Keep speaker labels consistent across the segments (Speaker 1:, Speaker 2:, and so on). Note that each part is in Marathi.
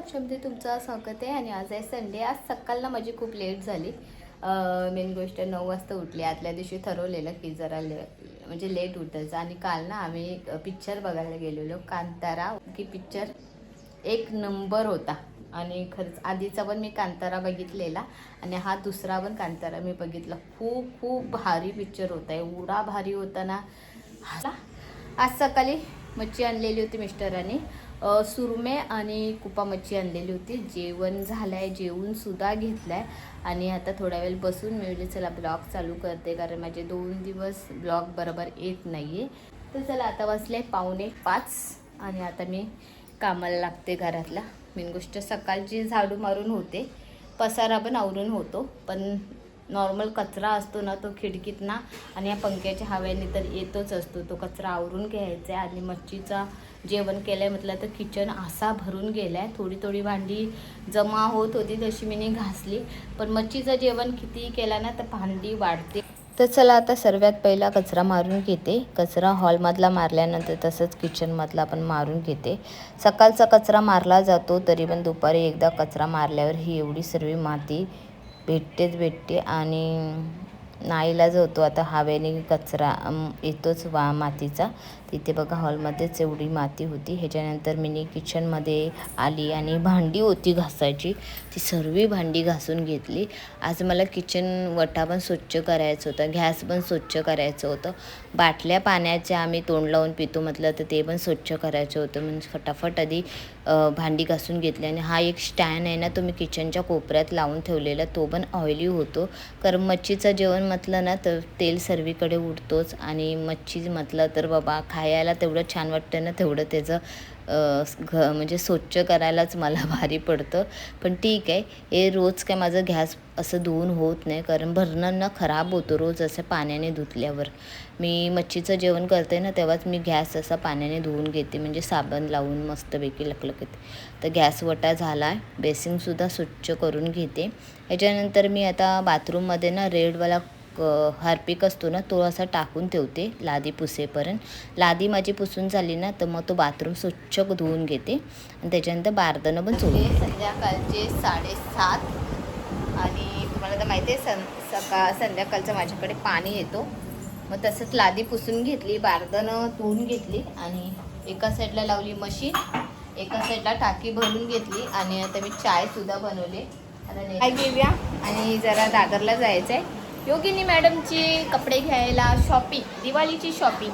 Speaker 1: लक्षामध्ये तुमचं स्वागत आहे आणि आज आहे संडे. आज सकाळला माझी खूप लेट झाली. मेन गोष्ट नऊ वाजता उठली. आतल्या दिवशी ठरवलेलं की जरा ले म्हणजे लेट उठायचं. आणि काल ना आम्ही पिक्चर बघायला गेलेलो. कांतारा की पिक्चर एक नंबर होता. आणि खरंच आधीचा पण मी कांतारा बघितलेला आणि हा दुसरा पण कांतारा मी बघितला. खूप खूप भारी पिक्चर होता. एवढा भारी होता ना. हा- आज सकाळी मच्छी आणलेली होती मिस्टरांनी. सुरमे आणि कुपा मच्छी आणलेली होती. जेवण झालं आहे जेवणसुद्धा घेतलं आहे आणि आता थोडा वेळ बसून मी म्हणजे चला ब्लॉग चालू करते कारण माझे दोन दिवस ब्लॉग बरोबर येत नाही आहे तर चला आता वाजले पावणे पाच. आणि आता मी कामाला लागते घरातला. मेन गोष्ट सकाळची झाडू मारून होते. पसारा पण आवरून होतो. पण नॉर्मल कचरा असतो ना तो खिडकीतना आणि या पंख्याच्या हव्याने तर येतोच असतो. तो कचरा आवरून घ्यायचा आहे आणि मच्छीचा जेवण केलं आहे म्हटलं तर किचन असा भरून गेला आहे थोडी थोडी भांडी जमा होत होती तशी मी घासली. पण मच्छीचं जेवण कितीही केलं ना तर भांडी वाढते. तर चला आता सर्वात पहिला कचरा मारून घेते. कचरा हॉलमधला मारल्यानंतर तसंच किचनमधला पण मारून घेते. सकाळचा कचरा मारला जातो तरी पण दुपारी एकदा कचरा मारल्यावर ही एवढी सर्व माती भेटतेच भेटते आणि नाईलाज होतो आता हवेने कचरा येतोच वा मातीचा. तिथे बघा हॉलमध्येच एवढी माती होती. ह्याच्यानंतर मी किचनमध्ये आली आणि भांडी होती घासायची. ती सर्व भांडी घासून घेतली. आज मला किचन वटा पण स्वच्छ करायचं होतं. गॅस पण स्वच्छ करायचं होतं. बाटल्या पाण्याच्या आम्ही तोंड लावून पितो म्हटलं तर ते पण स्वच्छ करायचं होतं. म्हणजे फटाफट आधी भांडी घासून घेतली आणि हा एक स्टँड आहे ना तो मी किचनच्या कोपऱ्यात लावून ठेवलेला. तो पण ऑइली होतो. कारण मच्छीचं जेवण म्हटलं ना तर तेल सर्वीकडे उडतोच आणि मच्छी म्हटलं तर बाबा खा खायला तेवढं छान वाटतं ना तेवढं त्याचं घ म्हणजे स्वच्छ करायलाच मला भारी पडतं. पण ठीक आहे हे रोज काय माझं गॅस असं धुवून होत नाही कारण भरणं ना खराब होतो रोज असं पाण्याने धुतल्यावर. मी मच्छीचं जेवण करते ना तेव्हाच मी गॅस असा पाण्याने धुवून घेते म्हणजे साबण लावून मस्तपैकी लकलकते तर गॅस वटा झाला आहे बेसिंगसुद्धा स्वच्छ करून घेते. याच्यानंतर मी आता बाथरूममध्ये ना रेडवाला हार्पिक असतो ना तो असा टाकून ठेवते लादी पुसेपर्यंत. लादी माझी पुसून झाली ना तर मग तो बाथरूम स्वच्छ धुवून घेते. आणि त्याच्यानंतर बारदानं पण चोळून संध्याकाळचे साडेसात आणि तुम्हाला तर माहिती आहे सं सकाळ संध्याकाळचं माझ्याकडे पाणी येतो. मग तसंच लादी पुसून घेतली बारदानं धुवून घेतली आणि एका साईडला लावली मशीन एका साईडला टाकी भरून घेतली आणि आता मी चायसुद्धा बनवले. आता ने- काय घेऊया आणि जरा दादरला जायचं आहे योगिनी मॅडमची कपडे घ्यायला शॉपिंग दिवाळीची शॉपिंग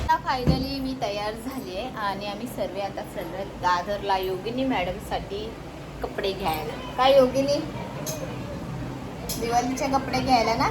Speaker 1: आता फायनली मी तयार झाली आहे आणि आम्ही सर्व आता सर्व दादरला योगिनी मॅडमसाठी कपडे घ्यायला. काय योगिनी? दिवाळीचे कपडे घ्यायला ना?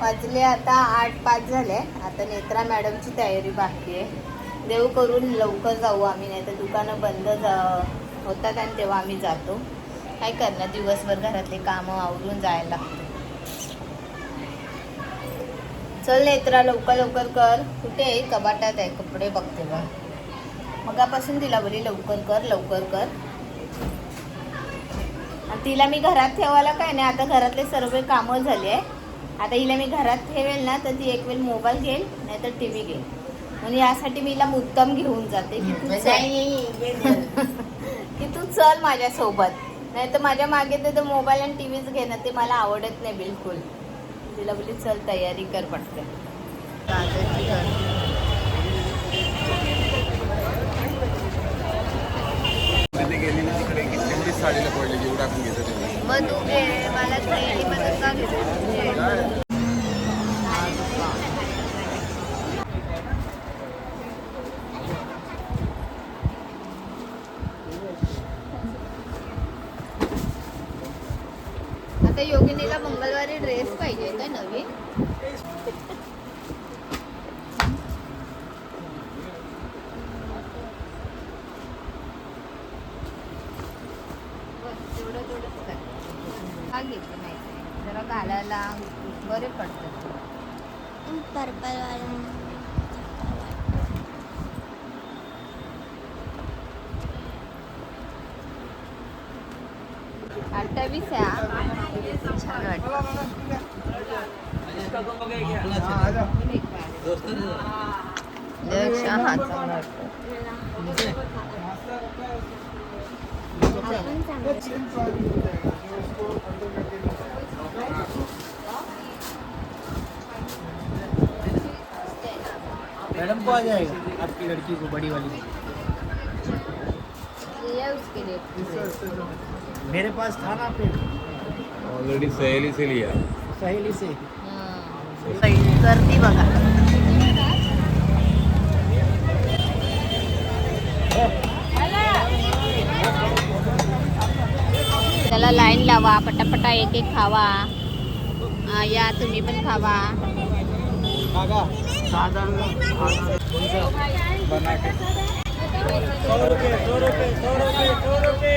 Speaker 1: वाजले आता आठ पाच झाले. आता नेत्रा मॅडमची तयारी बाकी आहे. देव करून लवकर जाऊ आम्ही नाही तर दुकानं बंद जा होतात आणि तेव्हा आम्ही जातो. काय करणार? दिवसभर घरातले कामं आवरून जायला लागतं. चल नेत्रा लवकर लवकर कर. कुठे आहे? कपाटात आहे. कपडे बघते बघ. मगापासून तिला बोली लवकर कर लवकर कर. आणि तिला मी घरात ठेवायला काय नाही. आता घरातले सर्व कामं झाली आहे. आता हिला मी घरात ठेवेल ना तर ती एक वेळ मोबाईल घेईल नाही तर टी व्ही घेईल. म्हणून यासाठी मी हिला मुद्दाम घेऊन जाते. की तू चल. की तू चल माझ्यासोबत. नाही तर माझ्या मागे ते तर मोबाईल आणि टी व्हीच घेणं ते मला आवडत नाही बिलकुल. तिला बोली चल तयारी कर पटकन दादरची घर
Speaker 2: तिथे गेलेली तिकडे त्यांची साडीला पडली जेवढं टाकून घेतो ते
Speaker 1: मग तू घे मला मधून का घेते आता योगिनीला मंगळवारी ड्रेस पाहिजे काय नवीन. तेवढं तेवढंच कर. हा घेते माहिती जरा घालायला बरे पडतात. अठ्ठावीस आहे. छान वाटतं हा चांगला
Speaker 3: मैडम को आ जाएगा आपकी लड़की को बड़ी वाली।
Speaker 1: उसके लिए
Speaker 3: मेरे पास था ना फिर।
Speaker 2: ऑलरेडी सहेली से लिया
Speaker 3: सहेली से
Speaker 1: गर्दी बघा त्याला लाईन लावा पटापटा एक एक खावा. हा, या तुम्ही पण खावा.
Speaker 2: बना के
Speaker 3: सौ रुपये सौ रुपये सौ रुपये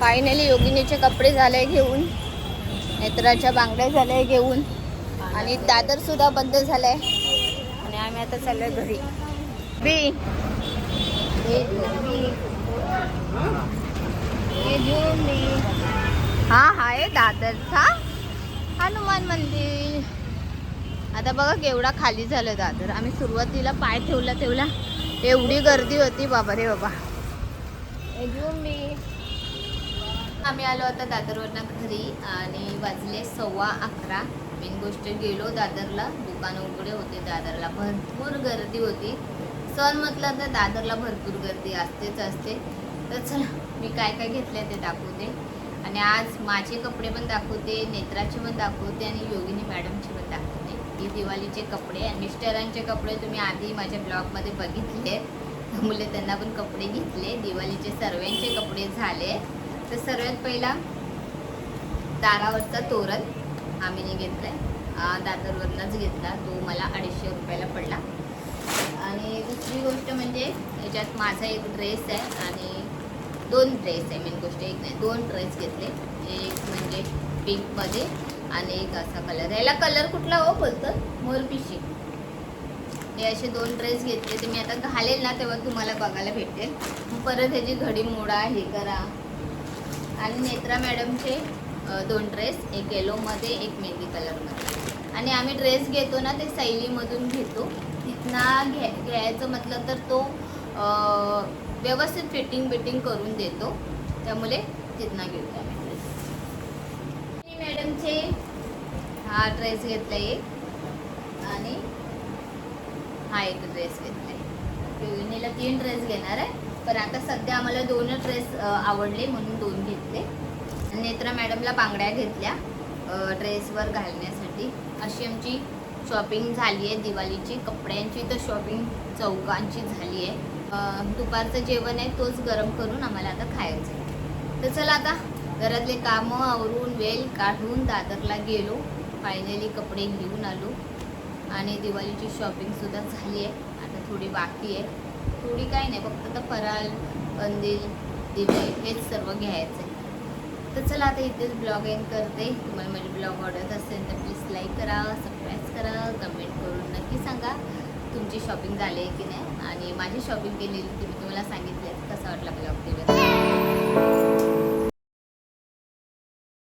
Speaker 1: फायनली योगिनीचे कपडे झाले घेऊन. नेत्राच्या बांगड्या झाल्या घेऊन. आणि दादर सुद्धा बंद झालाय. आणि आम्ही आता चाललो घरी. बी. हे हा आहे दादरचा हनुमान मंदिर. आता बघा केवढा खाली झालं दादर. आम्ही सुरुवातीला पाय ठेवला ठेवला एवढी गर्दी होती बाबा रे बाबा. हे मी आम्ही आलो आता दादरवरनं घरी आणि वाजले सव्वा अकरा. मेन गोष्ट गेलो दादरला. दुकान उघडे होते दादरला. भरपूर गर्दी होती. सण म्हटलं तर दादरला भरपूर गर्दी असतेच असते. तर चला मी काय काय घेतलं ते दाखवते. आणि आज माझे कपडे पण दाखवते नेत्राचे पण दाखवते आणि योगिनी मॅडमचे पण दाखवते. ही दिवाळीचे कपडे आणि मिस्टरांचे कपडे तुम्ही आधी माझ्या ब्लॉगमध्ये बघितले. मुले त्यांना पण कपडे घेतले. दिवाळीचे सर्वांचे कपडे झाले. तर सर्वात पहिला दारावरचा तोरण आम्हीने घेतलाय आहे दादरवरनंच घेतला. तो मला अडीचशे रुपयाला पडला. आणि दुसरी गोष्ट म्हणजे याच्यात माझा एक ड्रेस आहे आणि दोन ड्रेस आहे मेन गोष्ट एक नाही दोन ड्रेस घेतले. एक म्हणजे पिंकमध्ये आणि एक असा कलर याला कलर कुठला हो बोलतं मोरपिशी. हे असे दोन ड्रेस घेतले. ते मी आता घालेल ना तेव्हा तुम्हाला बघायला भेटेल. परत ह्याची घडी मोडा हे करा. आणि नेत्रा मॅडमचे दोन ड्रेस एक येलोमध्ये एक मेहंदी कलरमध्ये. आणि आम्ही ड्रेस घेतो ना ते सैलीमधून घेतो. तिथनं घ्या घ्यायचं म्हटलं तर तो व्यवस्थित फिटिंग बिटिंग करून देतो. त्यामुळे तिथनं घेतो आम्ही ड्रेस. मॅडमचे हा ड्रेस घेतला एक. आणि हा एक ड्रेस घेतला आहे तीन ड्रेस घेणार आहे. पण आता सध्या आम्हाला दोनच ड्रेस आवडले म्हणून दोन घेतले. नेत्रा मॅडमला बांगड्या घेतल्या ड्रेसवर घालण्यासाठी. अशी आमची शॉपिंग झाली आहे दिवाळीची. कपड्यांची तर शॉपिंग चौकांची झाली आहे. दुपारचं जेवण आहे तोच गरम करून आम्हाला आता खायचं आहे. तर चला आता घरातले कामं आवरून वेल काढून दादरला गेलो. फायनली कपडे घेऊन आलो. आणि दिवाळीची शॉपिंगसुद्धा झाली आहे. आता थोडी बाकी आहे. थोडी काही नाही फक्त आता फराळ कंदील दिवे हेच सर्व घ्यायचं आहे तर चला आता इथेच ब्लॉग एंड करते. तुम्हाला माझे ब्लॉग आवडत असेल तर प्लीज लाईक करा सबस्क्राईब करा कमेंट करून नक्की सांगा तुमची शॉपिंग झाली आहे की नाही. आणि माझी शॉपिंग केलेली तुम्ही तुम्हाला सांगितले कसा वाटला ब्लॉग ते